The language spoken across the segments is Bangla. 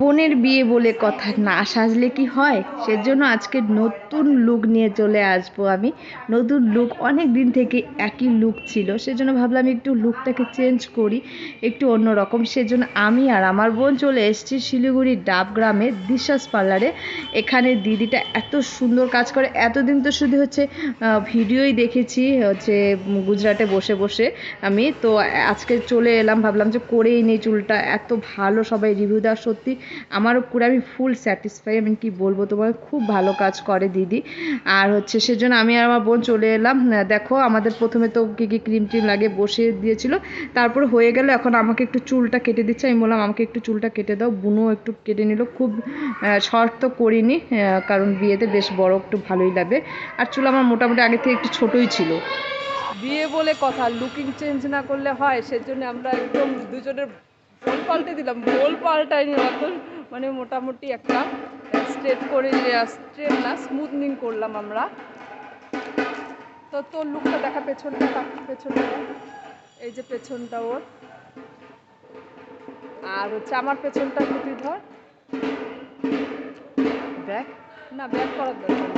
বোনের বিয়ে বলে কথা না সাজলে কি হয়? সেজন্য আজকে নতুন লুক নিয়ে চলে আসব আমি। নতুন লুক অনেক দিন থেকে একই লুক ছিল। সেজন্য ভাবলাম একটু লুকটাকে চেঞ্জ করি, একটু অন্যরকম সেজন্য আমি আর আমার বোন চলে এসেছি শিলিগুড়ির ডাব গ্রামে, দিশাস পার্লারে। এখানে দিদিটা এত সুন্দর কাজ করে। এতদিন তো শুধু হচ্ছে ভিডিওই দেখেছি, হচ্ছে, গুজরাটে বসে বসে আমি। তো আজকে চলে এলাম, ভাবলাম যে করেই নেই চুলটা। এত ভালো সবাই রিভিউ দেওয়া সত্যি আমারও পুরো আমি ফুল স্যাটিসফাই আমি কি বলব তোমার খুব ভালো কাজ করে দিদি। আর হচ্ছে সেজন্য আমি আর আমার বোন চলে এলাম। দেখো, আমাদের প্রথমে তো কী কী ক্রিম টিম লাগে বসে দিয়েছিল। তারপর হয়ে গেল, এখন আমাকে একটু চুলটা কেটে দিচ্ছে। আমি বললাম, আমাকে একটু চুলটা কেটে দাও। বুনো একটু কেটে নিল। খুব শর্ট তো করিনি কারণ বিয়েতে বেশ বড় একটু ভালোই লাগবে আর চুল আমার মোটামুটি আগে থেকে একটু ছোটোই ছিল। বিয়ে বলে কথা লুকিং চেঞ্জ না করলে হয়, সেজন্য আমরা একদম দুজনের বোল পাল্টে দিলাম বোল পাল্টাইনি এখন মানে মোটামুটি একটা স্ট্রেট করে স্ট্রেট না স্মুথনিং করলাম আমরা। তো তোর লুকটা দেখা পেছনটা পেছনটা। এই যে পেছনটা ওর। আর হচ্ছে আমার পেছনটা তুই ধর। দেখ না ব্যাক করার দরকার।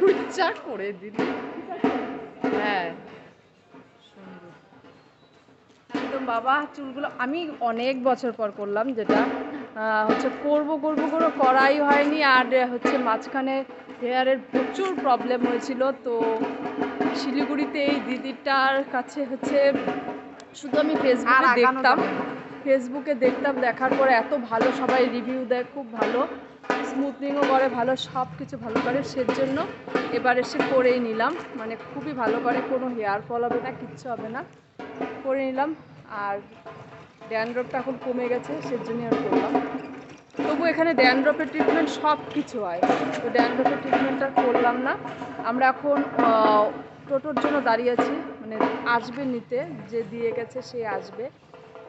তুই চা করে দিলি। হ্যাঁ সুন্দর একদম বাবা চুলগুলো আমি অনেক বছর পর করলাম যেটা হচ্ছে করব করব করে করাই হয়নি আর হচ্ছে মাঝখানে হেয়ারের প্রচুর প্রবলেম হয়েছিল। তো শিলিগুড়িতে এই দিদিটার কাছে হচ্ছে শুধু আমি ফেসবুকে দেখতাম। ফেসবুকে দেখতাম দেখার পরে এত ভালো সবাই রিভিউ দেয় খুব ভালো। স্মুথনিংও করে ভালো সব কিছু ভালো করে। সেজন্য এবার এসে করেই নিলাম। মানে খুবই ভালো করে কোনো হেয়ার ফল হবে না কিচ্ছু হবে না। করে নিলাম। আর ড্যান্ড্রপটা এখন কমে গেছে সেজন্যই আর করলাম। তবু এখানে ড্যান্ড্রপের ট্রিটমেন্ট সব কিছু হয়। তো ড্যান্ড্রপের ট্রিটমেন্টটা করলাম না। আমরা এখন টোটোর জন্য দাঁড়িয়ে আছি। মানে আসবে নিতে যে দিয়ে গেছে সে আসবে।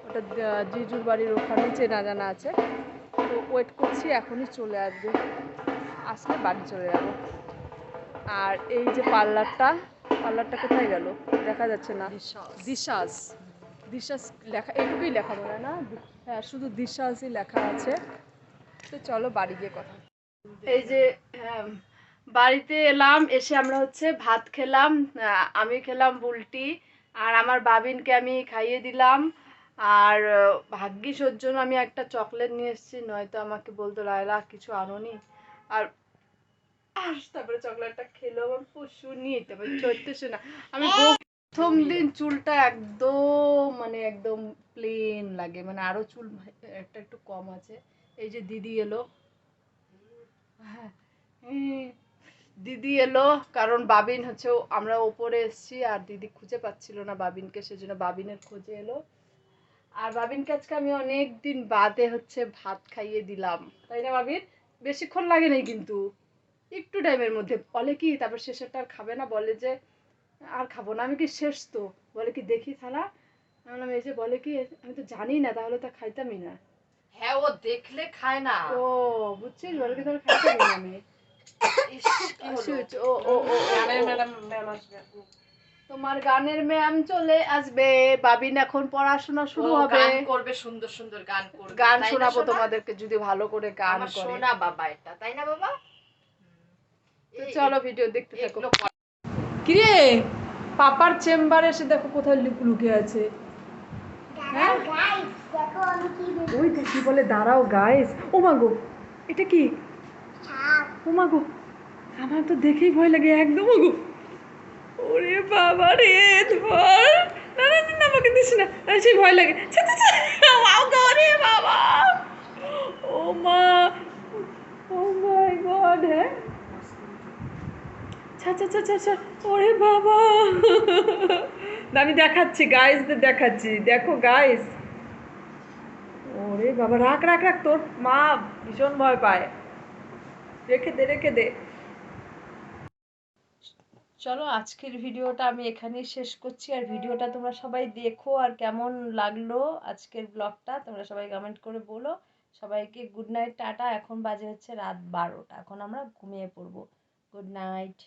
ওটা জিজুর বাড়ির ওখানে চেনা জানা আছে। তো ওয়েট করছি এখনই চলে আসবে। আসলে বাড়ি চলে যাব। আর এই যে পার্লারটা পার্লারটা কোথায় গেল? দেখা যাচ্ছে না। দিশাস দিশাস লেখা এটুকুই লেখা মনে না? হ্যাঁ শুধু দিশাসই লেখা আছে। তো চলো বাড়ি গিয়ে কথা এই যে হ্যাঁ, বাড়িতে এলাম এসে আমরা হচ্ছে ভাত খেলাম আমি খেলাম বুলটি আর আমার বাবিনকে আমি খাইয়ে দিলাম আর ভাগ্যিস ওর জন্য আমি একটা চকলেট নিয়ে এসেছি নয়তো আমাকে বলতো লায়লা কিছু আনোনি। আর আর তারপরে চকলেটটা খেলো আমার পশু নিয়ে তারপরে চড়তেছে না আমি প্রথম দিন চুলটা একদম মানে একদম প্লেন লাগে। মানে আরও চুল একটা একটু কম আছে। এই যে দিদি এলো। হ্যাঁ দিদি এলো কারণ বাবিন হচ্ছে আমরা ওপরে এসেছি আর দিদি খুঁজে পাচ্ছিল না বাবিনকে সেজন্য বাবিনের খোঁজে এলো। আর বাবিনকে আজকে আমি অনেক দিন বাদে হচ্ছে ভাত খাইয়ে দিলাম। তাই না বাবিন? বেশিক্ষণ লাগে নাই কিন্তু। একটু টাইমের মধ্যে। বলে কি তারপর শেষেরটা আর খাবে না। বলে যে আর খাব না। আমি কি শেষ তো? বলে কি দেখি থালা। আমি বললাম এই যে বলে কি আমি তো জানি না তাহলে তো খাইতামই না। হ্যাঁ ও দেখলে খায় না। ও বুঝছিস? বলে কি তাহলে খাইতামই না আমি। ও ও ও তোমার গানের ম্যাম চলে আসবে। বাবিন এখন পড়াশোনা শুরু হবে। গান করবে সুন্দর সুন্দর গান করবে। গান শোনাবো তোমাদেরকে যদি ভালো করে গান করে। সোনা বাবা এটা তাই না বাবা? তো চলো ভিডিও দেখতে থাকো। কর- পাপার চেম্বারে এসে দেখো কোথায় লুক- আছে হ্যাঁ ওই কি বলে দাঁড়াও গাইস ও মাগো এটা কি ও মাগো আমার তো দেখেই ভয় লাগে একদম মাগো ওরে বাবা রে ধর না না আমাকে দিস না সেই ভয় লাগে ছা, রে বাবা ও মা ও মাই গড হ্যাঁ ছা ছা ছা ছা ছা ওরে বাবা। আমি দেখাচ্ছি গাইসদের দেখাচ্ছি। দেখো গাইস ওরে বাবা, রাখ রাখ রাখ তোর মা ভীষণ ভয় পায়। রেখে দে রেখে দে। চলো, আজকের ভিডিওটা আমি এখানেই শেষ করছি। আর ভিডিওটা তোমরা সবাই দেখো আর কেমন লাগল আজকের ব্লগটা তোমরা সবাই কমেন্ট করে বলো। সবাইকে গুড নাইট টাটা। এখন বাজে হচ্ছে রাত বারোটা। এখন আমরা ঘুমিয়ে পড়ব। Good night